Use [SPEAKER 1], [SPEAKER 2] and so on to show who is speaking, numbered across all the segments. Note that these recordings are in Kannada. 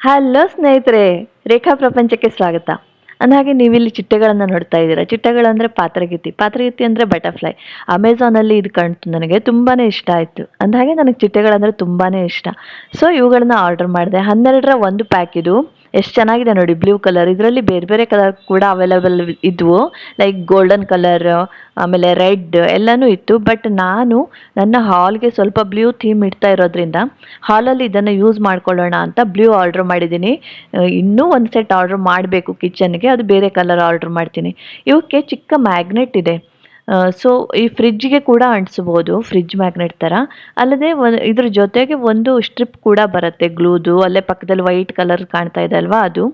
[SPEAKER 1] ಹಲೋ ಸ್ನೇಹಿತರೆ, ರೇಖಾ ಪ್ರಪಂಚಕ್ಕೆ ಸ್ವಾಗತ. ಅಂದಹಾಗೆ ನೀವಿಲ್ಲಿ ಚಿಟ್ಟೆಗಳನ್ನು ನೋಡ್ತಾ ಇದ್ದೀರಾ? ಚಿಟ್ಟೆಗಳಂದರೆ ಪಾತ್ರಗಿತ್ತಿ. ಪಾತ್ರಗಿತ್ತಿ ಅಂದರೆ ಬಟರ್ಫ್ಲೈ. ಅಮೆಝಾನಲ್ಲಿ ಇದು ಕಾಣ್ತು ನನಗೆ ತುಂಬಾ ಇಷ್ಟ ಆಯಿತು. ಅಂದಹಾಗೆ ನನಗೆ ಚಿಟ್ಟೆಗಳಂದರೆ ತುಂಬಾ ಇಷ್ಟ. ಸೊ ಇವುಗಳನ್ನ ಆರ್ಡರ್ ಮಾಡಿದೆ. ಹನ್ನೆರಡರ ಒಂದು ಪ್ಯಾಕ್ ಇದು ಎಷ್ಟು ಚೆನ್ನಾಗಿದೆ ನೋಡಿ ಬ್ಲೂ ಕಲರ್ ಇದರಲ್ಲಿ ಬೇರೆ ಬೇರೆ ಕಲರ್ ಕೂಡ ಅವೈಲೇಬಲ್ ಇದ್ವು. ಲೈಕ್ ಗೋಲ್ಡನ್ ಕಲರ್ ಆಮೇಲೆ ರೆಡ್ ಎಲ್ಲನೂ ಇತ್ತು. ಬಟ್ ನಾನು ನನ್ನ ಹಾಲ್ಗೆ ಸ್ವಲ್ಪ ಬ್ಲೂ ಥೀಮ್ ಇಡ್ತಾ ಇರೋದ್ರಿಂದ ಹಾಲಲ್ಲಿ ಇದನ್ನು ಯೂಸ್ ಮಾಡ್ಕೊಳ್ಳೋಣ ಅಂತ ಬ್ಲೂ ಆರ್ಡ್ರ್ ಮಾಡಿದ್ದೀನಿ. ಇನ್ನೂ ಒಂದು ಸೆಟ್ ಆರ್ಡ್ರ್ ಮಾಡಬೇಕು ಕಿಚನ್ಗೆ ಅದು ಬೇರೆ ಕಲರ್ ಆರ್ಡ್ರ್ ಮಾಡ್ತೀನಿ. ಇವಕ್ಕೆ ಚಿಕ್ಕ ಮ್ಯಾಗ್ನೆಟ್ ಇದೆ. ಸೊ ಈ ಫ್ರಿಜ್ಗೆ ಕೂಡ ಅಂಟಿಸ್ಬೋದು ಫ್ರಿಜ್ ಮ್ಯಾಗ್ನೆಟ್ ಥರ ಅಲ್ಲದೆ ಇದ್ರ ಜೊತೆಗೆ ಒಂದು ಸ್ಟ್ರಿಪ್ ಕೂಡ ಬರುತ್ತೆ, ಗ್ಲೂದು, ಅಲ್ಲೇ ಪಕ್ಕದಲ್ಲಿ ವೈಟ್ ಕಲರ್ ಕಾಣ್ತಾ ಇದೆ ಅಲ್ವಾ ಅದು.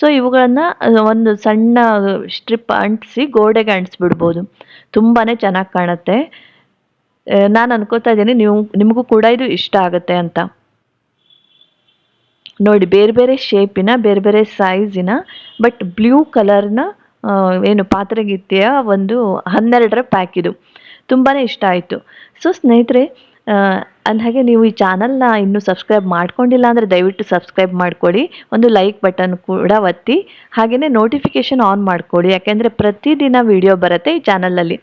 [SPEAKER 1] ಸೊ ಇವುಗಳನ್ನು ಒಂದು ಸಣ್ಣ ಸ್ಟ್ರಿಪ್ ಅಂಟಿಸಿ ಗೋಡೆಗೆ ಅಂಟಿಸ್ಬಿಡ್ಬೋದು. ತುಂಬಾ ಚೆನ್ನಾಗಿ ಕಾಣುತ್ತೆ. ನಾನು ಅನ್ಕೋತಾ ಇದ್ದೀನಿ, ನೀವು, ನಿಮಗೂ ಕೂಡ ಇದು ಇಷ್ಟ ಆಗುತ್ತೆ ಅಂತ. ನೋಡಿ, ಬೇರೆ ಬೇರೆ ಶೇಪಿನ ಬೇರೆ ಬೇರೆ ಸೈಜಿನ ಬಟ್ ಬ್ಲೂ ಕಲರ್ನ ಏನು ಪಾತ್ರೆಗಿತ್ತೆಯ ಒಂದು ಹನ್ನೆರಡರ ಪ್ಯಾಕ್ ಇದು. ತುಂಬಾ ಇಷ್ಟ ಆಯಿತು. ಸೊ ಸ್ನೇಹಿತರೆ ಅಂದಹಾಗೆ ನೀವು ಈ ಚಾನಲ್ನ ಇನ್ನೂ ಸಬ್ಸ್ಕ್ರೈಬ್ ಮಾಡ್ಕೊಂಡಿಲ್ಲ ಅಂದರೆ ದಯವಿಟ್ಟು ಸಬ್ಸ್ಕ್ರೈಬ್ ಮಾಡ್ಕೊಳ್ಳಿ ಒಂದು ಲೈಕ್ ಬಟನ್ ಕೂಡ ಒತ್ತಿ. ಹಾಗೆಯೇ ನೋಟಿಫಿಕೇಷನ್ ಆನ್ ಮಾಡ್ಕೊಳ್ಳಿ ಯಾಕೆಂದರೆ ಪ್ರತಿದಿನ ವಿಡಿಯೋ ಬರುತ್ತೆ ಈ ಚಾನಲಲ್ಲಿ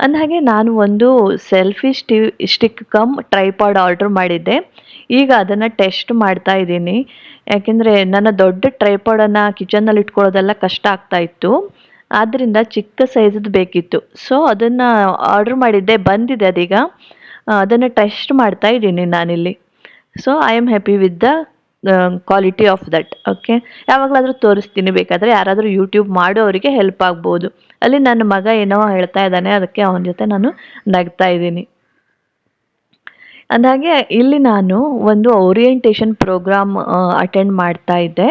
[SPEAKER 1] ಅಂದಹಾಗೆ ನಾನು ಒಂದು selfie stick, stick cum tripod order ಮಾಡಿದ್ದೆ. ಈಗ ಅದನ್ನು ಟೆಸ್ಟ್ ಮಾಡ್ತಾ ಇದ್ದೀನಿ. ಯಾಕೆಂದರೆ ನನ್ನ ದೊಡ್ಡ ಟ್ರೈಪಾಡನ್ನು ಕಿಚನ್ನಲ್ಲಿ ಇಟ್ಕೊಳ್ಳೋದೆಲ್ಲ ಕಷ್ಟ ಆಗ್ತಾ ಇತ್ತು. ಆದ್ದರಿಂದ ಚಿಕ್ಕ ಸೈಜದ್ದು ಬೇಕಿತ್ತು. ಸೊ, ಅದನ್ನು ಆರ್ಡ್ರ್ ಮಾಡಿದ್ದೆ, ಬಂದಿದೆ ಅದೀಗ. ಅದನ್ನು ಟೆಸ್ಟ್ ಮಾಡ್ತಾ ಇದ್ದೀನಿ ನಾನಿಲ್ಲಿ. So I am happy with the quality of that okay ಯಾವಾಗಲಾದರೂ ತೋರಿಸ್ತೀನಿ, ಬೇಕಾದರೆ ಯಾರಾದರೂ ಯೂಟ್ಯೂಬ್ ಮಾಡೋರಿಗೆ ಹೆಲ್ಪ್ ಆಗ್ಬೋದು. ಅಲ್ಲಿ ನನ್ನ ಮಗ ಏನೋ ಹೇಳ್ತಾ ಇದ್ದಾನೆ, ಅದಕ್ಕೆ ಅವನ ಜೊತೆ ನಾನು ನಗ್ತಾ ಇದ್ದೀನಿ. ಅಂದಾಗೆ ಇಲ್ಲಿ ನಾನು ಒಂದು ಓರಿಯೆಂಟೇಷನ್ ಪ್ರೋಗ್ರಾಮ್ ಅಟೆಂಡ್ ಮಾಡ್ತಾ ಇದ್ದೆ.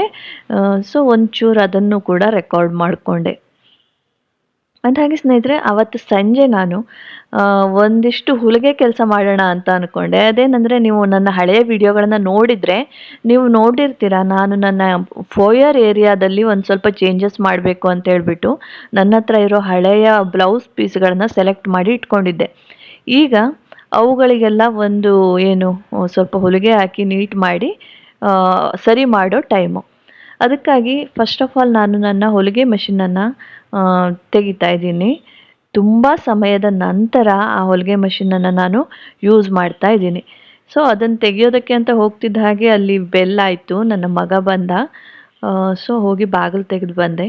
[SPEAKER 1] ಸೊ ಒಂಚೂರು ಅದನ್ನು ಕೂಡ ರೆಕಾರ್ಡ್ ಮಾಡಿಕೊಂಡೆ. ಅಂದಾಗೆ ಸ್ನೇಹಿತರೆ, ಅವತ್ತು ಸಂಜೆ ನಾನು ಒಂದಿಷ್ಟು ಹುಲಿಗೆ ಕೆಲಸ ಮಾಡೋಣ ಅಂತ ಅಂದ್ಕೊಂಡೆ ಅದೇನೆಂದರೆ, ನೀವು ನನ್ನ ಹಳೆಯ ವಿಡಿಯೋಗಳನ್ನು ನೋಡಿದರೆ, ನೀವು ನೋಡಿರ್ತೀರ, ನಾನು ನನ್ನ ಫೋಯರ್ ಏರಿಯಾದಲ್ಲಿ ಒಂದು ಸ್ವಲ್ಪ ಚೇಂಜಸ್ ಮಾಡಬೇಕು ಅಂತ ಹೇಳ್ಬಿಟ್ಟು, ನನ್ನ ಹತ್ರ ಇರೋ ಹಳೆಯ ಬ್ಲೌಸ್ ಪೀಸ್ಗಳನ್ನು ಸೆಲೆಕ್ಟ್ ಮಾಡಿ ಇಟ್ಕೊಂಡಿದ್ದೆ. ಈಗ ಅವುಗಳಿಗೆಲ್ಲ ಒಂದು, ಏನು, ಸ್ವಲ್ಪ ಹೊಲಿಗೆ ಹಾಕಿ ನೀಟ್ ಮಾಡಿ ಸರಿ ಮಾಡೋ ಟೈಮು. ಅದಕ್ಕಾಗಿ ಫಸ್ಟ್ ಆಫ್ ಆಲ್ ನಾನು ನನ್ನ ಹೊಲಿಗೆ ಮಷಿನನ್ನು ತೆಗಿತಾ ಇದ್ದೀನಿ. ತುಂಬ ಸಮಯದ ನಂತರ ಆ ಹೊಲಿಗೆ ಮಷಿನನ್ನು ನಾನು ಯೂಸ್ ಮಾಡ್ತಾ ಇದ್ದೀನಿ. ಸೊ ಅದನ್ನು ತೆಗಿಯೋದಕ್ಕೆ ಅಂತ ಹೋಗ್ತಿದ್ದ ಹಾಗೆ ಅಲ್ಲಿ ಬೆಲ್ ಆಯಿತು. ನನ್ನ ಮಗ ಬಂದ. ಸೊ ಹೋಗಿ ಬಾಗಿಲು ತೆಗೆದು ಬಂದೆ.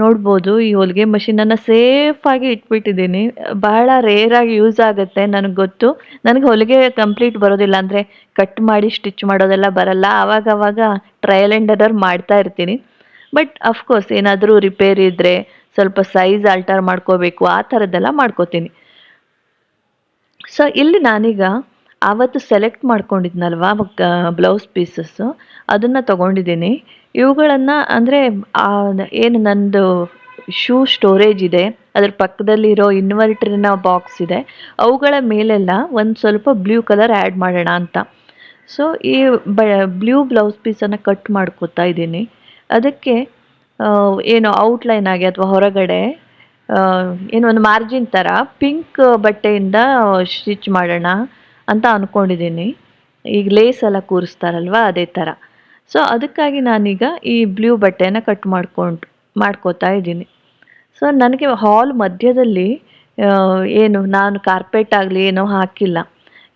[SPEAKER 1] ನೋಡ್ಬೋದು, ಈ ಹೊಲಿಗೆ ಮಷಿನನ್ನು ಸೇಫಾಗಿ ಇಟ್ಬಿಟ್ಟಿದ್ದೀನಿ. ಬಹಳ ರೇರಾಗಿ ಯೂಸ್ ಆಗುತ್ತೆ ನನಗೆ ಗೊತ್ತು. ನನಗೆ ಹೊಲಿಗೆ ಕಂಪ್ಲೀಟ್ ಬರೋದಿಲ್ಲ ಅಂದರೆ ಕಟ್ ಮಾಡಿ ಸ್ಟಿಚ್ ಮಾಡೋದೆಲ್ಲ ಬರಲ್ಲ. ಆವಾಗ ಆವಾಗ ಟ್ರಯಲ್ ಆ್ಯಂಡ್ ಎರರ್ ಮಾಡ್ತಾ ಇರ್ತೀನಿ. ಬಟ್ ಅಫ್ಕೋರ್ಸ್ ಏನಾದರೂ ರಿಪೇರ್ ಇದ್ದರೆ ಸ್ವಲ್ಪ ಸೈಜ್ ಆಲ್ಟರ್ ಮಾಡ್ಕೋಬೇಕು, ಆ ಥರದ್ದೆಲ್ಲ ಮಾಡ್ಕೋತೀನಿ. ಸೊ ಇಲ್ಲಿ ನಾನೀಗ ಆವತ್ತು ಸೆಲೆಕ್ಟ್ ಮಾಡ್ಕೊಂಡಿದ್ನಲ್ವಾ ಬ್ಲೌಸ್ ಪೀಸಸ್ಸು ಅದನ್ನು ತಗೊಂಡಿದ್ದೀನಿ. ಇವುಗಳನ್ನು ಅಂದರೆ ಏನು ನಂದು ಶೂ ಸ್ಟೋರೇಜ್ ಇದೆ, ಅದ್ರ ಪಕ್ಕದಲ್ಲಿರೋ ಇನ್ವರ್ಟರ್ನ ಬಾಕ್ಸ್ ಇದೆ, ಅವುಗಳ ಮೇಲೆಲ್ಲ ಒಂದು ಸ್ವಲ್ಪ ಬ್ಲೂ ಕಲರ್ ಆ್ಯಡ್ ಮಾಡೋಣ ಅಂತ. ಸೊ ಈ ಬ ಬ್ಲೂ ಬ್ಲೌಸ್ ಪೀಸನ್ನು ಕಟ್ ಮಾಡ್ಕೋತಾ ಇದ್ದೀನಿ. ಅದಕ್ಕೆ ಏನು ಔಟ್ಲೈನ್ ಆಗಿ ಅಥವಾ ಹೊರಗಡೆ ಏನು ಒಂದು ಮಾರ್ಜಿನ್ ಥರ ಪಿಂಕ್ ಬಟ್ಟೆಯಿಂದ ಸ್ಟಿಚ್ ಮಾಡೋಣ ಅಂತ ಅಂದ್ಕೊಂಡಿದ್ದೀನಿ ಈಗ ಲೇಸ್ ಎಲ್ಲ ಕೂರಿಸ್ತಾರಲ್ವ ಅದೇ ಥರ ಸೊ ಅದಕ್ಕಾಗಿ ನಾನೀಗ ಈ ಬ್ಲೂ ಬಟ್ಟೆನ ಕಟ್ ಮಾಡ್ಕೊಂಡು, ಮಾಡ್ಕೋತಾ ಇದ್ದೀನಿ. ಸೊ ನನಗೆ ಹಾಲ್ ಮಧ್ಯದಲ್ಲಿ ಏನು ನಾನು ಕಾರ್ಪೆಟ್ ಆಗಲಿ ಏನೋ ಹಾಕಿಲ್ಲ.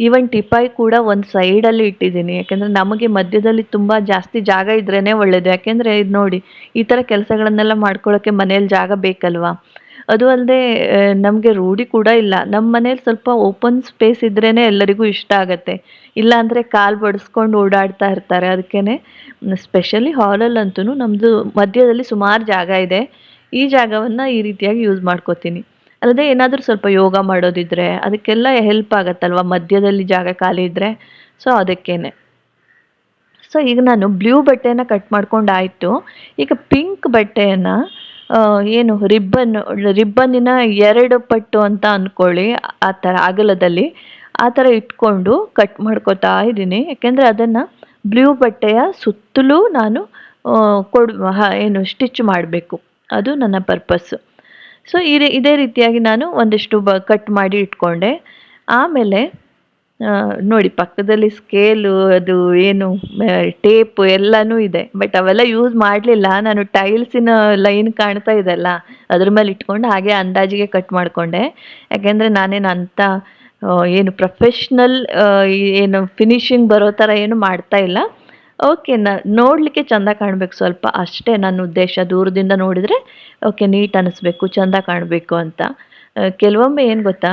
[SPEAKER 1] ಈವನ್ ಟಿಪಾಯಿ ಕೂಡ ಒಂದು ಸೈಡಲ್ಲಿ ಇಟ್ಟಿದ್ದೀನಿ. ಯಾಕೆಂದರೆ ನಮಗೆ ಮಧ್ಯದಲ್ಲಿ ತುಂಬ ಜಾಸ್ತಿ ಜಾಗ ಇದ್ರೇ ಒಳ್ಳೆಯದು ಯಾಕೆಂದರೆ ಇದು ನೋಡಿ, ಈ ಥರ ಕೆಲಸಗಳನ್ನೆಲ್ಲ ಮಾಡ್ಕೊಳ್ಳೋಕ್ಕೆ ಮನೇಲಿ ಜಾಗ ಬೇಕಲ್ವಾ? ಅದು ಅಲ್ಲದೆ ನಮಗೆ ರೂಢಿ ಕೂಡ ಇಲ್ಲ. ನಮ್ಮ ಮನೇಲಿ ಸ್ವಲ್ಪ ಓಪನ್ ಸ್ಪೇಸ್ ಇದ್ರೇ ಎಲ್ಲರಿಗೂ ಇಷ್ಟ ಆಗುತ್ತೆ. ಇಲ್ಲಾಂದರೆ ಕಾಲು ಬಡಿಸ್ಕೊಂಡು ಓಡಾಡ್ತಾ ಇರ್ತಾರೆ. ಅದಕ್ಕೇ ಸ್ಪೆಷಲಿ ಹಾಲಲ್ಲಂತೂ ನಮ್ಮದು ಮಧ್ಯದಲ್ಲಿ ಸುಮಾರು ಜಾಗ ಇದೆ. ಈ ಜಾಗವನ್ನು ಈ ರೀತಿಯಾಗಿ ಯೂಸ್ ಮಾಡ್ಕೋತೀನಿ. ಅಲ್ಲದೆ ಏನಾದರೂ ಸ್ವಲ್ಪ ಯೋಗ ಮಾಡೋದಿದ್ರೆ ಅದಕ್ಕೆಲ್ಲ ಹೆಲ್ಪ್ ಆಗುತ್ತಲ್ವ? ಮಧ್ಯದಲ್ಲಿ ಜಾಗ ಖಾಲಿ ಇದ್ದರೆ ಸೊ ಅದಕ್ಕೇನೆ. ಸೊ ಈಗ ನಾನು ಬ್ಲೂ ಬಟ್ಟೆನ ಕಟ್ ಮಾಡ್ಕೊಂಡಾಯಿತು. ಈಗ ಪಿಂಕ್ ಬಟ್ಟೆಯನ್ನು ಏನು ರಿಬ್ಬನ್ ರಿಬ್ಬನ್ನಿನ ಎರಡು ಪಟ್ಟು ಅಂತ ಅಂದ್ಕೊಳ್ಳಿ ಆ ಥರ ಅಗಲದಲ್ಲಿ ಆ ಥರ ಇಟ್ಕೊಂಡು ಕಟ್ ಮಾಡ್ಕೊತಾ ಇದ್ದೀನಿ. ಯಾಕೆಂದರೆ ಅದನ್ನು ಬ್ಲೂ ಬಟ್ಟೆಯ ಸುತ್ತಲೂ ನಾನು ಕೊಡ್ ಏನು ಸ್ಟಿಚ್ ಮಾಡಬೇಕು. ಅದು ನನ್ನ ಪರ್ಪಸ್ಸು ಸೊ ಈ ಇದೇ ರೀತಿಯಾಗಿ ನಾನು ಒಂದಿಷ್ಟು ಬ, ಕಟ್ ಮಾಡಿ ಇಟ್ಕೊಂಡೆ. ಆಮೇಲೆ ನೋಡಿ ಪಕ್ಕದಲ್ಲಿ ಸ್ಕೇಲು, ಅದು ಏನು ಟೇಪ್ ಎಲ್ಲನೂ ಇದೆ. ಬಟ್ ಅವೆಲ್ಲ ಯೂಸ್ ಮಾಡಲಿಲ್ಲ. ನಾನು ಟೈಲ್ಸಿನ ಲೈನ್ ಕಾಣ್ತಾ ಇದೆಲ್ಲ. ಅದ್ರ ಮೇಲೆ ಇಟ್ಕೊಂಡು ಹಾಗೆ ಅಂದಾಜಿಗೆ ಕಟ್ ಮಾಡಿಕೊಂಡೆ. ಯಾಕೆಂದರೆ ನಾನೇನು ಅಂಥ ಏನು ಪ್ರೊಫೆಷ್ನಲ್ ಏನು ಫಿನಿಶಿಂಗ್ ಬರೋ ಥರ ಏನು ಮಾಡ್ತಾ ಇಲ್ಲ. ಓಕೆ ನ, ನೋಡಲಿಕ್ಕೆ ಚಂದ ಕಾಣಬೇಕು ಸ್ವಲ್ಪ. ಅಷ್ಟೇ ನನ್ನ ಉದ್ದೇಶ. ದೂರದಿಂದ ನೋಡಿದರೆ ಓಕೆ ನೀಟ್ ಅನ್ನಿಸ್ಬೇಕು ಚಂದ ಕಾಣಬೇಕು ಅಂತ. ಕೆಲವೊಮ್ಮೆ ಏನು ಗೊತ್ತಾ?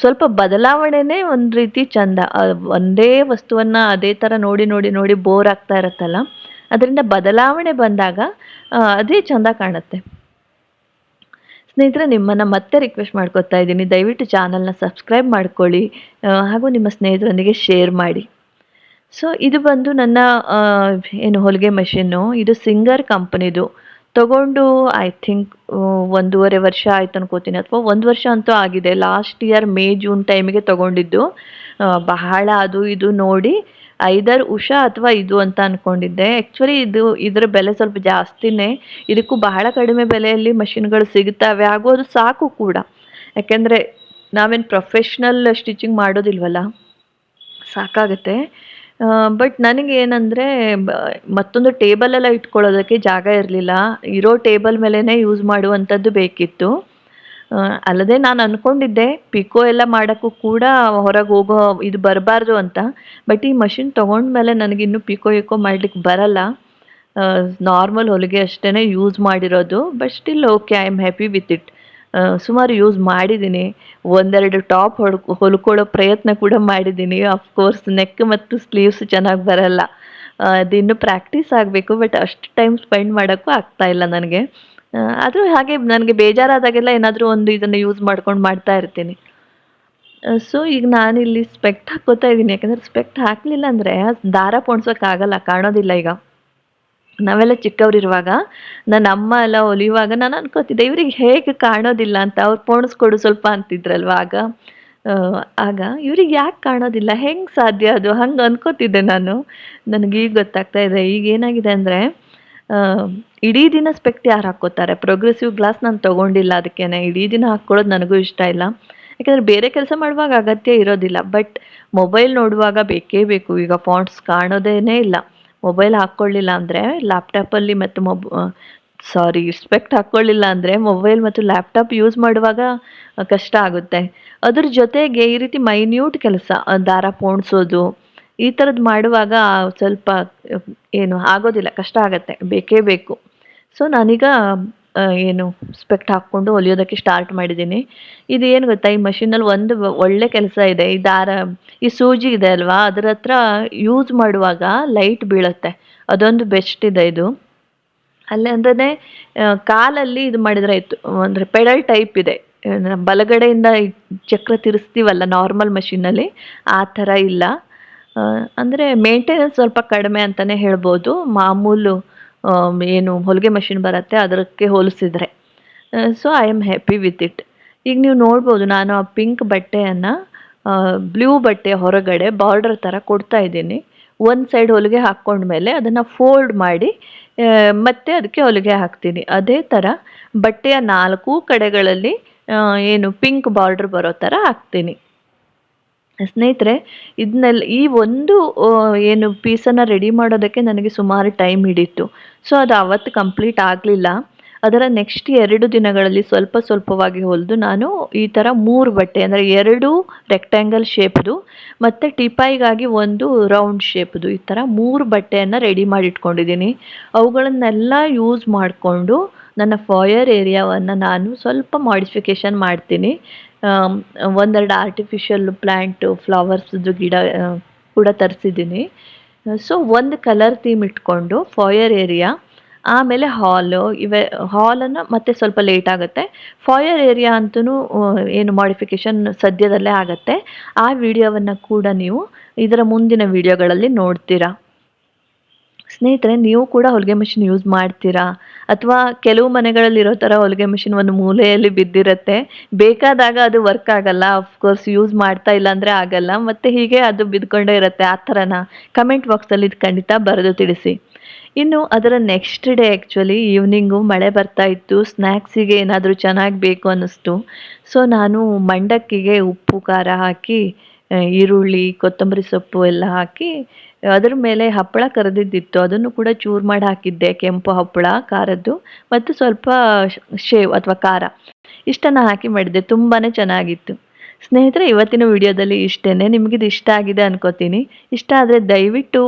[SPEAKER 1] ಸ್ವಲ್ಪ ಬದಲಾವಣೆನೇ ಒಂದು ರೀತಿ ಚಂದ. ಒಂದೇ ವಸ್ತುವನ್ನು ಅದೇ ಥರ ನೋಡಿ ನೋಡಿ ನೋಡಿ ಬೋರ್ ಆಗ್ತಾ ಇರುತ್ತಲ್ಲ? ಅದರಿಂದ ಬದಲಾವಣೆ ಬಂದಾಗ ಅದೇ ಚಂದ ಕಾಣುತ್ತೆ. ಸ್ನೇಹಿತರೆ, ನಿಮ್ಮನ್ನು ಮತ್ತೆ ರಿಕ್ವೆಸ್ಟ್ ಮಾಡ್ಕೊತಾ ಇದ್ದೀನಿ. ದಯವಿಟ್ಟು ಚಾನಲ್ನ ಸಬ್ಸ್ಕ್ರೈಬ್ ಮಾಡ್ಕೊಳ್ಳಿ. ಹಾಗೂ ನಿಮ್ಮ ಸ್ನೇಹಿತರೊಂದಿಗೆ ಶೇರ್ ಮಾಡಿ. ಸೊ ಇದು ಬಂದು ನನ್ನ ಏನು ಹೊಲಿಗೆ ಮಷೀನು, ಇದು ಸಿಂಗರ್ ಕಂಪನಿದು. ತಗೊಂಡು ಐ ಥಿಂಕ್ ಒಂದೂವರೆ ವರ್ಷ ಆಯ್ತು ಅನ್ಕೋತೀನಿ. ಅಥವಾ ಒಂದು ವರ್ಷ ಅಂತೂ ಆಗಿದೆ. ಲಾಸ್ಟ್ ಇಯರ್ ಮೇ ಜೂನ್ ಟೈಮಿಗೆ ತಗೊಂಡಿದ್ದು. ಬಹಳ ಅದು ಇದು ನೋಡಿ, ಐದರ್ ಉಷಾ ಅಥವಾ ಇದು ಅಂತ ಅನ್ಕೊಂಡಿದ್ದೆ. ಆ್ಯಕ್ಚುಲಿ ಇದು, ಇದರ ಬೆಲೆ ಸ್ವಲ್ಪ ಜಾಸ್ತಿನೇ. ಇದಕ್ಕೂ ಬಹಳ ಕಡಿಮೆ ಬೆಲೆಯಲ್ಲಿ ಮಷಿನ್ಗಳು ಸಿಗುತ್ತವೆ ಹಾಗೂ ಅದು ಸಾಕು ಕೂಡ. ಯಾಕೆಂದರೆ, ನಾವೇನು ಪ್ರೊಫೆಷ್ನಲ್ ಸ್ಟಿಚಿಂಗ್ ಮಾಡೋದಿಲ್ವಲ್ಲ? ಸಾಕಾಗುತ್ತೆ. ಬಟ್ ನನಗೆ ಏನಂದರೆ ಮತ್ತೊಂದು ಟೇಬಲೆಲ್ಲ ಇಟ್ಕೊಳ್ಳೋದಕ್ಕೆ ಜಾಗ ಇರಲಿಲ್ಲ. ಇರೋ ಟೇಬಲ್ ಮೇಲೇ ಯೂಸ್ ಮಾಡುವಂಥದ್ದು ಬೇಕಿತ್ತು. ಅಲ್ಲದೆ ನಾನು ಅಂದ್ಕೊಂಡಿದ್ದೆ ಪಿಕೋ ಎಲ್ಲ ಮಾಡೋಕ್ಕೂ ಕೂಡ ಹೊರಗೆ ಹೋಗೋ, ಇದು ಬರಬಾರ್ದು ಅಂತ. ಬಟ್ ಈ ಮಷಿನ್ ತೊಗೊಂಡ್ಮೇಲೆ ನನಗಿನ್ನೂ ಪಿಕೋ ಇಕೋ ಮಾಡ್ಲಿಕ್ಕೆ ಬರಲ್ಲ. ನಾರ್ಮಲ್ ಹೊಲಿಗೆ ಅಷ್ಟೇ ಯೂಸ್ ಮಾಡಿರೋದು but still okay I am happy with it ಸುಮಾರು ಯೂಸ್ ಮಾಡಿದ್ದೀನಿ. ಒಂದೆರಡು ಟಾಪ್ ಹೊಡ್ ಹೊಲ್ಕೊಳ್ಳೋ ಪ್ರಯತ್ನ ಕೂಡ ಮಾಡಿದ್ದೀನಿ. ಅಫ್ಕೋರ್ಸ್ ನೆಕ್ ಮತ್ತು ಸ್ಲೀವ್ಸ್ ಚೆನ್ನಾಗಿ ಬರಲ್ಲ. ಅದಿನ್ನು ಅದು ಪ್ರಾಕ್ಟೀಸ್ ಆಗಬೇಕು ಬಟ್ ಅಷ್ಟು ಟೈಮ್ ಸ್ಪೆಂಡ್ ಮಾಡೋಕ್ಕೂ ಆಗ್ತಾ ಇಲ್ಲ ನನಗೆ. ಆದರೂ ಹಾಗೆ ನನಗೆ ಬೇಜಾರಾದಾಗೆಲ್ಲ ಏನಾದರೂ ಒಂದು ಇದನ್ನು ಯೂಸ್ ಮಾಡ್ಕೊಂಡು ಮಾಡ್ತಾ ಇರ್ತೀನಿ. ಸೊ ಈಗ ನಾನಿಲ್ಲಿ ಸ್ಪೆಕ್ಟ್ ಹಾಕೋತಾ ಇದ್ದೀನಿ ಯಾಕಂದರೆ ಸ್ಪೆಕ್ಟ್ ಹಾಕಲಿಲ್ಲ ಅಂದರೆ ದಾರ ಪೋಣ್ಸೋಕ್ಕಾಗಲ್ಲ, ಕಾಣೋದಿಲ್ಲ ಈಗ. ನಾವೆಲ್ಲ ಚಿಕ್ಕವರಿರುವಾಗ, ನನ್ನ ಅಮ್ಮ ಎಲ್ಲ ಒಲಿಯುವಾಗ ನಾನು ಅನ್ಕೋತಿದ್ದೆ, ಇವ್ರಿಗೆ ಹೇಗೆ ಕಾಣೋದಿಲ್ಲ ಅಂತ ಅವ್ರು ಪೋಣಿಸ್ಕೊಡು ಸ್ವಲ್ಪ ಅಂತಿದ್ರಲ್ವ ಆಗ? ಆಗ ಇವ್ರಿಗೆ ಯಾಕೆ ಕಾಣೋದಿಲ್ಲ? ಹೆಂಗೆ ಸಾಧ್ಯ ಅದು? ಹಂಗೆ ಅನ್ಕೋತಿದ್ದೆ ನಾನು. ಈಗ ಗೊತ್ತಾಗ್ತಾ ಇದೆ. ಈಗ ಏನಾಗಿದೆ ಅಂದರೆ ಇಡೀ ದಿನ ಸ್ಪೆಕ್ಟ್ ಯಾರು ಹಾಕ್ಕೋತಾರೆ? ಪ್ರೋಗ್ರೆಸಿವ್ ಗ್ಲಾಸ್ ನಾನು ತೊಗೊಂಡಿಲ್ಲ ಅದಕ್ಕೇನೆ. ಇಡೀ ದಿನ ಹಾಕ್ಕೊಳ್ಳೋದು ನನಗೂ ಇಷ್ಟ ಇಲ್ಲ. ಯಾಕಂದರೆ ಬೇರೆ ಕೆಲಸ ಮಾಡುವಾಗ ಅಗತ್ಯ ಇರೋದಿಲ್ಲ. ಬಟ್ ಮೊಬೈಲ್ ನೋಡುವಾಗ ಬೇಕೇ ಬೇಕು. ಈಗ ಫಾಂಟ್ಸ್ ಕಾಣೋದೇನೇ ಇಲ್ಲ. ಮೊಬೈಲ್ ಹಾಕ್ಕೊಳ್ಳಿಲ್ಲ ಅಂದರೆ ಲ್ಯಾಪ್ಟಾಪಲ್ಲಿ ಮತ್ತು ಮೊಬ್ ಸಾರಿ ಸ್ಪೆಕ್ಟ್ ಹಾಕ್ಕೊಳ್ಳಿಲ್ಲ ಅಂದರೆ ಮೊಬೈಲ್ ಮತ್ತು ಲ್ಯಾಪ್ಟಾಪ್ ಯೂಸ್ ಮಾಡುವಾಗ ಕಷ್ಟ ಆಗುತ್ತೆ. ಅದ್ರ ಜೊತೆಗೆ ಈ ರೀತಿ ಮೈನ್ಯೂಟ್ ಕೆಲಸ ದಾರ ಪೋಣಿಸೋದು, ಈ ಥರದ್ದು ಮಾಡುವಾಗ ಸ್ವಲ್ಪ ಏನು, ಆಗೋದಿಲ್ಲ, ಕಷ್ಟ ಆಗತ್ತೆ, ಬೇಕೇ ಬೇಕು. ಸೊ ನಾನೀಗ ಏನು ಸ್ಪೆಕ್ಟ್ ಹಾಕ್ಕೊಂಡು ಹೊಲಿಯೋದಕ್ಕೆ ಸ್ಟಾರ್ಟ್ ಮಾಡಿದ್ದೀನಿ. ಇದು ಏನು ಗೊತ್ತಾ, ಈ ಮಷಿನಲ್ಲಿ ಒಂದು ಒಳ್ಳೆ ಕೆಲಸ ಇದೆ. ಈ ದಾರ, ಈ ಸೂಜಿ ಇದೆ ಅಲ್ವಾ? ಅದರ ಹತ್ರ ಯೂಸ್ ಮಾಡುವಾಗ ಲೈಟ್ ಬೀಳುತ್ತೆ. ಅದೊಂದು ಬೆಸ್ಟ್ ಇದೆ ಇದು. ಅಲ್ಲಿ ಅಂದ್ರೆ ಕಾಲಲ್ಲಿ ಇದು ಮಾಡಿದ್ರೆ ಆಯಿತು. ಅಂದರೆ ಪೆಡಲ್ ಟೈಪ್ ಇದೆ. ಬಲಗಡೆಯಿಂದ ಚಕ್ರ ತಿರ್ಸ್ತೀವಲ್ಲ ನಾರ್ಮಲ್ ಮಷಿನಲ್ಲಿ ಆ ಥರ ಇಲ್ಲ. ಅಂದರೆ ಮೇಂಟೆನೆನ್ಸ್ ಸ್ವಲ್ಪ ಕಡಿಮೆ ಅಂತಲೇ ಹೇಳ್ಬೋದು. ಮಾಮೂಲು ಏನು ಹೊಲಿಗೆ ಮಷಿನ್ ಬರುತ್ತೆ, ಅದಕ್ಕೆ ಹೋಲಿಸಿದ್ರೆ. So I am happy with it ಈಗ ನೀವು ನೋಡ್ಬೋದು, ನಾನು ಆ ಪಿಂಕ್ ಬಟ್ಟೆಯನ್ನು ಬ್ಲೂ ಬಟ್ಟೆ ಹೊರಗಡೆ ಬಾರ್ಡರ್ ಥರ ಕೊಡ್ತಾ ಇದ್ದೀನಿ. ಒಂದು ಸೈಡ್ ಹೊಲಿಗೆ ಹಾಕ್ಕೊಂಡ್ಮೇಲೆ ಅದನ್ನು ಫೋಲ್ಡ್ ಮಾಡಿ ಮತ್ತೆ ಅದಕ್ಕೆ ಹೊಲಿಗೆ ಹಾಕ್ತೀನಿ. ಅದೇ ಥರ ಬಟ್ಟೆಯ ನಾಲ್ಕು ಕಡೆಗಳಲ್ಲಿ ಏನು ಪಿಂಕ್ ಬಾರ್ಡರ್ ಬರೋ ಥರ ಹಾಕ್ತೀನಿ. ಸ್ನೇಹಿತರೆ ಇದನ್ನೆಲ್ಲ ಈ ಒಂದು ಏನು ಪೀಸನ್ನು ರೆಡಿ ಮಾಡೋದಕ್ಕೆ ನನಗೆ ಸುಮಾರು ಟೈಮ್ ಹಿಡಿತು. ಸೊ ಅದು ಅವತ್ತು ಕಂಪ್ಲೀಟ್ ಆಗಲಿಲ್ಲ. ಅದರ ನೆಕ್ಸ್ಟ್ ಎರಡು ದಿನಗಳಲ್ಲಿ ಸ್ವಲ್ಪ ಸ್ವಲ್ಪವಾಗಿ ಹೊಲಿದು ನಾನು ಈ ಥರ ಮೂರು ಬಟ್ಟೆ, ಅಂದರೆ ಎರಡು ರೆಕ್ಟ್ಯಾಂಗಲ್ ಶೇಪ್ದು ಮತ್ತು ಟಿಪಾಯಿಗಾಗಿ ಒಂದು ರೌಂಡ್ ಶೇಪ್ದು ಈ ಥರ ಮೂರು ಬಟ್ಟೆಯನ್ನು ರೆಡಿ ಮಾಡಿ ಇಟ್ಕೊಂಡಿದ್ದೀನಿ ಅವುಗಳನ್ನೆಲ್ಲ ಯೂಸ್ ಮಾಡಿಕೊಂಡು ನನ್ನ ಫಾಯರ್ ಏರಿಯಾವನ್ನು ನಾನು ಸ್ವಲ್ಪ ಮಾಡಿಫಿಕೇಷನ್ ಮಾಡ್ತೀನಿ. ಒಂದೆರಡು ಆರ್ಟಿಫಿಷಿಯಲ್ ಪ್ಲ್ಯಾಂಟು ಫ್ಲವರ್ಸ್ದು ಗಿಡ ಕೂಡ ತರಿಸಿದ್ದೀನಿ. ಸೊ ಒಂದು ಕಲರ್ ಥೀಮ್ ಇಟ್ಕೊಂಡು ಫಾಯರ್ ಏರಿಯಾ ಆಮೇಲೆ ಹಾಲು ಇವೆ ಹಾಲನ್ನು ಮತ್ತೆ ಸ್ವಲ್ಪ ಲೇಟ್ ಆಗುತ್ತೆ. ಫಾಯರ್ ಏರಿಯಾ ಅಂತೂ ಏನು ಮಾಡಿಫಿಕೇಷನ್ ಸದ್ಯದಲ್ಲೇ ಆಗುತ್ತೆ. ಆ ವಿಡಿಯೋವನ್ನು ಕೂಡ ನೀವು ಇದರ ಮುಂದಿನ ವಿಡಿಯೋಗಳಲ್ಲಿ ನೋಡ್ತೀರಾ. ಸ್ನೇಹಿತರೆ, ನೀವು ಕೂಡ ಹೊಲಿಗೆ ಮಿಷಿನ್ ಯೂಸ್ ಮಾಡ್ತೀರಾ? ಅಥವಾ ಕೆಲವು ಮನೆಗಳಲ್ಲಿ ಇರೋ ಥರ ಹೊಲಿಗೆ ಮಿಷಿನ್ ಒಂದು ಮೂಲೆಯಲ್ಲಿ ಬಿದ್ದಿರುತ್ತೆ. ಬೇಕಾದಾಗ ಅದು ವರ್ಕ್ ಆಗಲ್ಲ. ಅಫ್ಕೋರ್ಸ್ ಯೂಸ್ ಮಾಡ್ತಾ ಇಲ್ಲ ಅಂದರೆ ಆಗಲ್ಲ. ಮತ್ತು ಹೀಗೆ ಅದು ಬಿದ್ದುಕೊಂಡೇ ಇರುತ್ತೆ. ಆ ಥರನ ಕಮೆಂಟ್ ಬಾಕ್ಸಲ್ಲಿ ಇದು ಖಂಡಿತ ಬರೆದು ತಿಳಿಸಿ. ಇನ್ನು ಅದರ ನೆಕ್ಸ್ಟ್ ಡೇ ಆ್ಯಕ್ಚುಲಿ ಈವ್ನಿಂಗು ಮಳೆ ಬರ್ತಾ ಇತ್ತು. ಸ್ನ್ಯಾಕ್ಸಿಗೆ ಏನಾದರೂ ಚೆನ್ನಾಗಿ ಬೇಕು ಅನ್ನಿಸ್ತು. ಸೊ ನಾನು ಮಂಡಕ್ಕಿಗೆ ಉಪ್ಪು, ಖಾರ ಹಾಕಿ ಈರುಳ್ಳಿ, ಕೊತ್ತಂಬರಿ ಸೊಪ್ಪು ಎಲ್ಲ ಹಾಕಿ ಅದ್ರ ಮೇಲೆ ಹಪ್ಪಳ ಕರೆದಿದ್ದಿತ್ತು. ಅದನ್ನು ಕೂಡ ಚೂರು ಮಾಡಿ ಹಾಕಿದ್ದೆ, ಕೆಂಪು ಹಪ್ಪಳ, ಖಾರದ್ದು ಮತ್ತು ಸ್ವಲ್ಪ ಶೇವ್ ಅಥವಾ ಖಾರ. ಇಷ್ಟನ್ನು ಹಾಕಿ ಮಾಡಿದೆ ತುಂಬಾ ಚೆನ್ನಾಗಿತ್ತು. ಸ್ನೇಹಿತರೆ, ಇವತ್ತಿನ ವಿಡಿಯೋದಲ್ಲಿ ಇಷ್ಟೇನೆ. ನಿಮಗಿದು ಇಷ್ಟ ಆಗಿದೆ ಅನ್ಕೋತೀನಿ. ಇಷ್ಟ ಆದರೆ ದಯವಿಟ್ಟು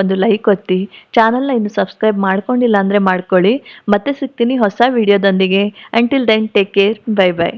[SPEAKER 1] ಒಂದು ಲೈಕ್ ಒತ್ತಿ. ಚಾನಲ್ನ ಇನ್ನು ಸಬ್ಸ್ಕ್ರೈಬ್ ಮಾಡ್ಕೊಂಡಿಲ್ಲ ಅಂದರೆ ಮಾಡ್ಕೊಳ್ಳಿ. ಮತ್ತೆ ಸಿಗ್ತೀನಿ ಹೊಸ ವಿಡಿಯೋದೊಂದಿಗೆ. Until then take care bye bye